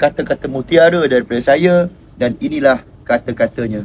kata-kata mutiara daripada saya dan inilah kata-katanya.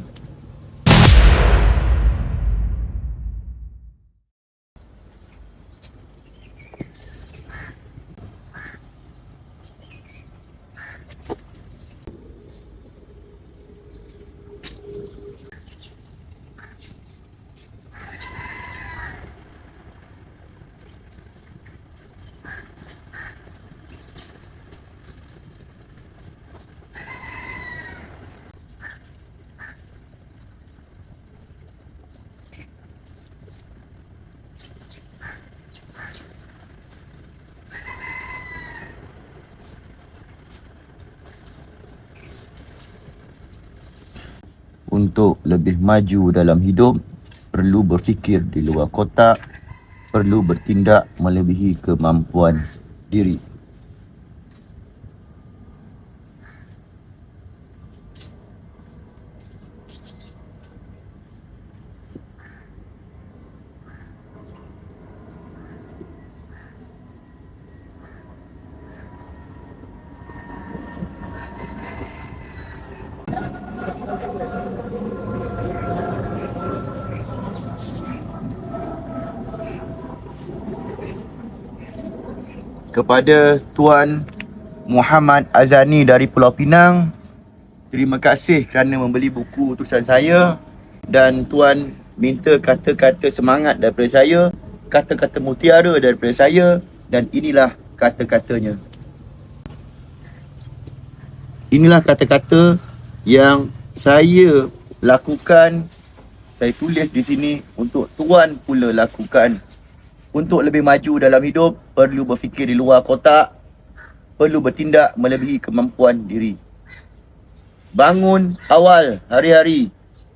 Untuk lebih maju dalam hidup, perlu berfikir di luar kotak, perlu bertindak melebihi kemampuan diri. Kepada Tuan Muhammad Azani dari Pulau Pinang. Terima kasih kerana membeli buku tulisan saya dan Tuan minta kata-kata semangat daripada saya, kata-kata mutiara daripada saya dan inilah kata-katanya. Inilah kata-kata yang saya lakukan saya tulis di sini untuk tuan pula lakukan untuk lebih maju dalam hidup, perlu berfikir di luar kotak, perlu bertindak melebihi kemampuan diri. Bangun awal hari-hari,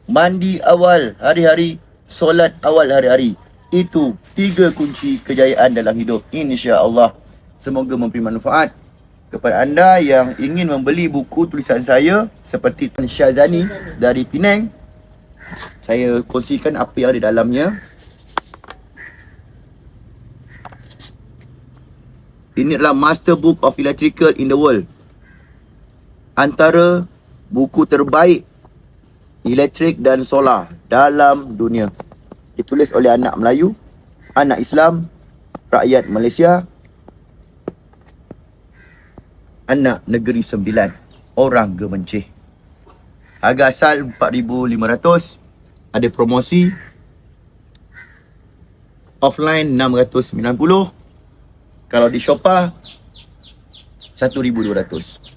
mandi awal hari-hari, solat awal hari-hari. Itu tiga kunci kejayaan dalam hidup. Insya-Allah. Semoga memberi manfaat kepada anda yang ingin membeli buku tulisan saya seperti Tuan Syazani dari Penang. Saya kongsikan apa yang ada dalamnya. Ini adalah Master Book of Electrical in the World. Antara buku terbaik elektrik dan solar dalam dunia. Ditulis oleh anak Melayu, anak Islam, rakyat Malaysia, anak negeri sembilan, orang gemencih. Harga asal 4500 ada promosi offline 690 kalau di Shopee 1200